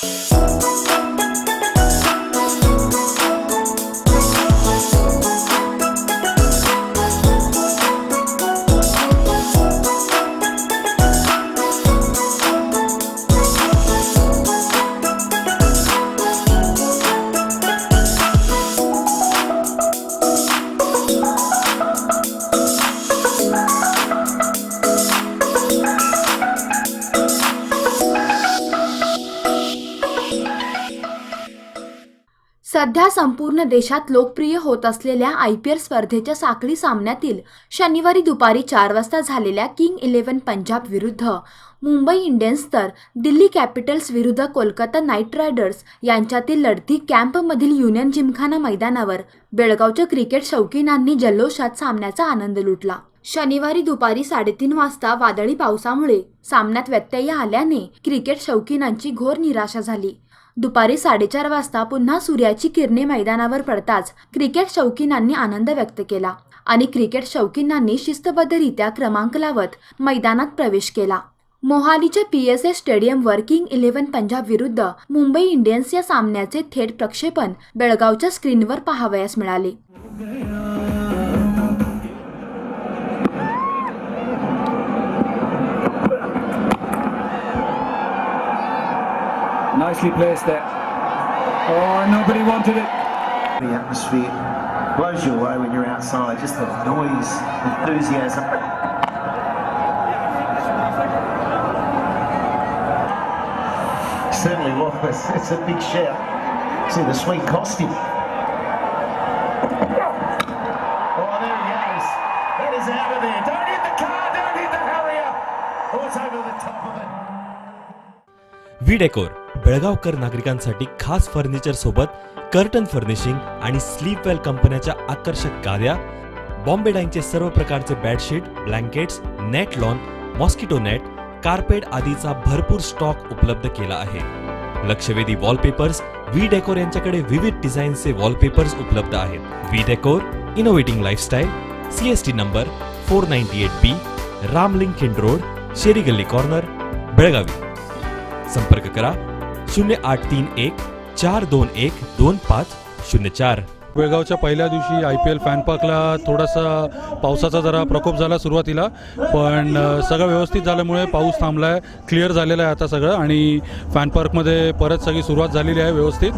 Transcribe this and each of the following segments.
Uh. सध्या संपूर्ण देशात लोकप्रिय होत असलेल्या आय पी एल स्पर्धेच्या साखळी सामन्यातील शनिवारी दुपारी चार वाजता झालेल्या किंग इलेव्हन पंजाब विरुद्ध मुंबई इंडियन्स तर दिल्ली कॅपिटल्स विरुद्ध कोलकाता नाईट रायडर्स यांच्यातील लढती कॅम्पमधील युनियन जिमखाना मैदानावर बेळगावच्या क्रिकेट शौकीनांनी जल्लोषात सामन्याचा आनंद लुटला. शनिवारी दुपारी साडेतीन वाजता वादळी पावसामुळे सामन्यात व्यत्यय आल्याने क्रिकेट शौकीनांची घोर निराशा झाली. दुपारी साडेचार वाजता पुन्हा सूर्याची किरणे मैदानावर पडताच क्रिकेट शौकीनांनी आनंद व्यक्त केला आणि क्रिकेट शौकीनांनी शिस्तबद्धरित्या क्रमांक लावत मैदानात प्रवेश केला. मोहालीच्या पी एस ए स्टेडियमवर किंग इलेव्हन पंजाब विरुद्ध मुंबई इंडियन्स या सामन्याचे थेट प्रक्षेपण बेळगावच्या स्क्रीनवर पाहावयास मिळाले. Nicely placed there. Oh, nobody wanted it. The atmosphere blows you away when you're outside. Just the noise, enthusiasm. Certainly was. It's a big shout. See the sweet costume. Oh, there he बेळगावकर नागरिकांसाठी खास furniture सोबत curtain furnishing आणि स्लीपवेल कंपन्याच्या आकर्षक गाद्या बॉम्बे डाईंगचे सर्व प्रकारचे bedsheet blankets net lawn mosquito net carpet आदीचा भरपूर stock उपलब्ध केला आहे. लक्षवेधी वॉलपेपर्स व्ही डेकोर यांच्याकडे विविध डिझाईनचे वॉलपेपर्स उपलब्ध आहेत. We Decor innovating lifestyle CST number four ninety eight B Ramling Khind road शेरी गल्ली कॉर्नर बेळगावी. संपर्क करा. शून्य आठ तीन एक चार दोन एक दोन पाच शून्य चार. बेळगावच्या पहिल्या दिवशी आय पी एल फॅन पार्कला थोडासा पावसाचा जरा प्रकोप झाला सुरुवातीला पण सगळं व्यवस्थित झाल्यामुळे पाऊस थांबला आहे क्लिअर झालेलं आहे आता सगळं आणि फॅन पार्कमध्ये परत सगळी सुरुवात झालेली आहे व्यवस्थित.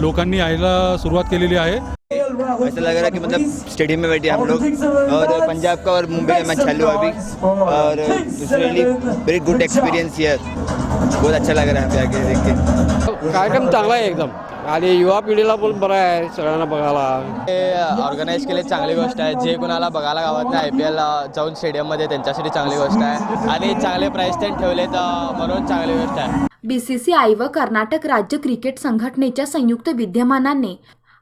लोकांनी यायला सुरुवात केलेली आहे. ऐसा लग रहा है कि मतलब स्टेडियम में बैठे हम लोग। और पंजाब का और मुंबई का मैच चालू है अभी। और गुड एक्सपीरियंस हियर बहुत अच्छा लग रहा है आके देख के। कार्यक्रम चांगला आहे एकदम. आणि युवा पिढीला पण बरं आहे सगळ्यांना बघायला. ऑर्गनाईज केले चांगली गोष्ट आहे. जे कुणाला बघायला गावात नाही आय पी एल जाऊन स्टेडियममध्ये त्यांच्यासाठी चांगली गोष्ट आहे. आणि चांगले प्राईस त्यांनी ठेवले तर म्हणून चांगली गोष्ट आहे. बीसीसीआय व कर्नाटक राज्य क्रिकेट संघटनेच्या संयुक्त विद्यमानाने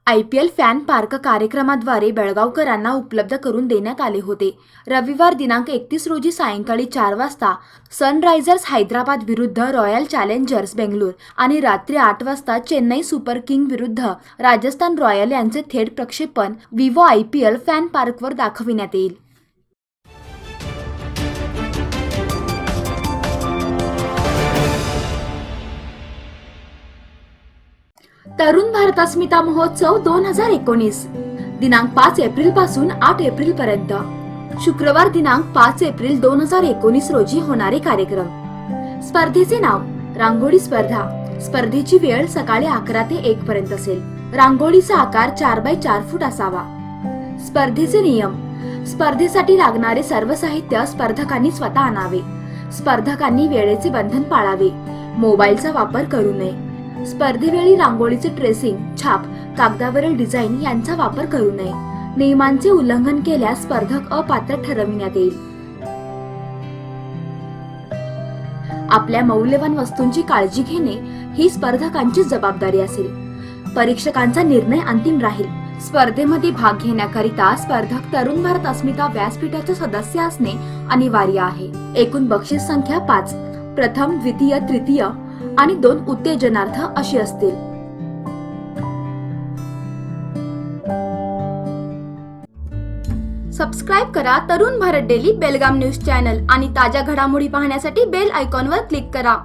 I P L fan park कार्यक्रमाद्वारे बेळगावकरांना उपलब्ध करून देण्यात आले होते. रविवार दिनांक एकतीस रोजी सायंकाळी चार वाजता सनरायझर्स हैदराबाद विरुद्ध रॉयल चॅलेंजर्स बेंगलोर आणि रात्री आठ वाजता चेन्नई सुपर किंग विरुद्ध राजस्थान रॉयल यांचे थेट प्रक्षेपण Vivo I P L fan पार्कवर दाखविण्यात येईल. तरुण भारत अस्मिता महोत्सव दोन हजार एकोणीस दिनांक पाच एप्रिलपासून आठ एप्रिल पर्यंत. शुक्रवार दिनांक पाच एप्रिल दोन हजार एकोणीस रोजी होणारे कार्यक्रम. स्पर्धेचे नाव रांगोळी स्पर्धा. स्पर्धेची वेळ सकाळी अकरा ते एक पर्यंत असेल. रांगोळीचा आकार चार बाय चार फूट असावा. स्पर्धेचे नियम स्पर्धेसाठी लागणारे सर्व साहित्य स्पर्धकांनी स्वतः आणावे. स्पर्धकांनी वेळेचे बंधन पाळावे. मोबाईलचा वापर करू नये. स्पर्धेवेळी रांगोळीचे ट्रेसिंग छाप कागदावरील डिझाईन यांचा वापर करू नये. नियमांचे उल्लंघन केल्यास स्पर्धक अपात्र ठरविण्यात येईल. आपल्या मौल्यवान वस्तूंची काळजी घेणे ही स्पर्धकांची जबाबदारी असेल. परीक्षकांचा निर्णय अंतिम राहील. स्पर्धेमध्ये भाग घेण्याकरिता स्पर्धक तरुण भारत अस्मिता व्यासपीठाचे सदस्य असणे अनिवार्य आहे. एकूण बक्षीस संख्या पाच. प्रथम द्वितीय तृतीय आणि दोन उत्तेजनार्थ अशी असतील. सबस्क्राईब करा Tarun Bharat daily Belgaum news channel आणि ताज्या घडामोडी पाहण्यासाठी बेल आयकॉनवर क्लिक करा.